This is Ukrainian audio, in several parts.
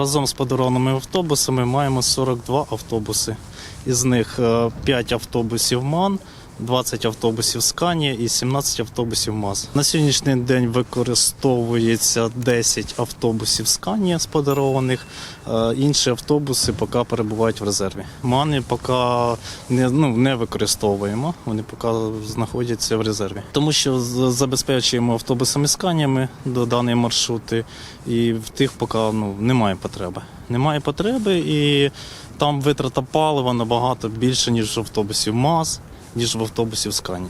Разом з подарованими автобусами маємо 42 автобуси. Із них е, 5 автобусів МАН, 20 автобусів Сканія і 17 автобусів МАЗ. На сьогоднішній день використовується 10 автобусів Сканія з подарованих. е, Інші автобуси поки перебувають в резерві. МАНи поки не, ну, не використовуємо, вони поки знаходяться в резерві. Тому що забезпечуємо автобусами Сканіями до даної маршрути, і в тих поки ну, немає потреби. Немає потреби, і там витрата палива набагато більше, ніж автобусів МАЗ, ніж в автобусів скані.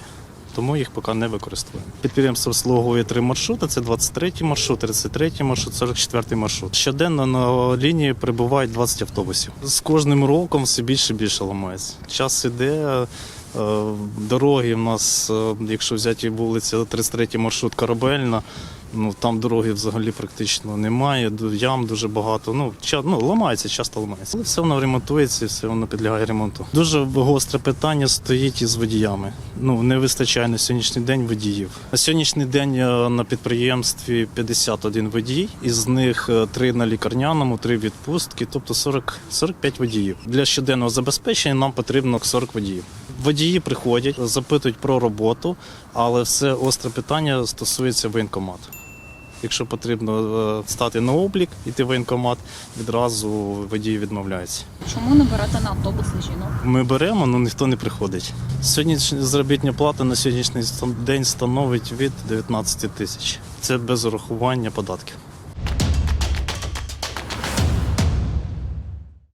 Тому їх поки не використовуємо. Підприємство обслуговує три маршрути: це 23 маршрут, 33 маршрут, 44 маршрут. Щоденно на лінії прибувають 20 автобусів. З кожним роком все більше і більше ламається. Час іде. Е, Дороги в нас, е, якщо взяти вулиця 33 маршрут корабельна, ну там дороги взагалі практично немає, ям дуже багато. Ну, ча, ну ламається, часто ламається. Але все воно ремонтується, все воно підлягає ремонту. Дуже гостре питання стоїть із водіями. Ну не вистачає на сьогоднішній день водіїв. На сьогоднішній день е, на підприємстві 51 водій, із них 3 на лікарняному, 3 відпустки, тобто 40, 45 водіїв. Для щоденного забезпечення нам потрібно 40 водіїв. Водії приходять, запитують про роботу, але все остре питання стосується воєнкомату. Якщо потрібно е, стати на облік, іти в воєнкомат, відразу водії відмовляються. Чому не берете на автобус жінок? Ми беремо, але ніхто не приходить. Сьогоднішня заробітня плата на сьогоднішній день становить від 19 тисяч. Це без урахування податків.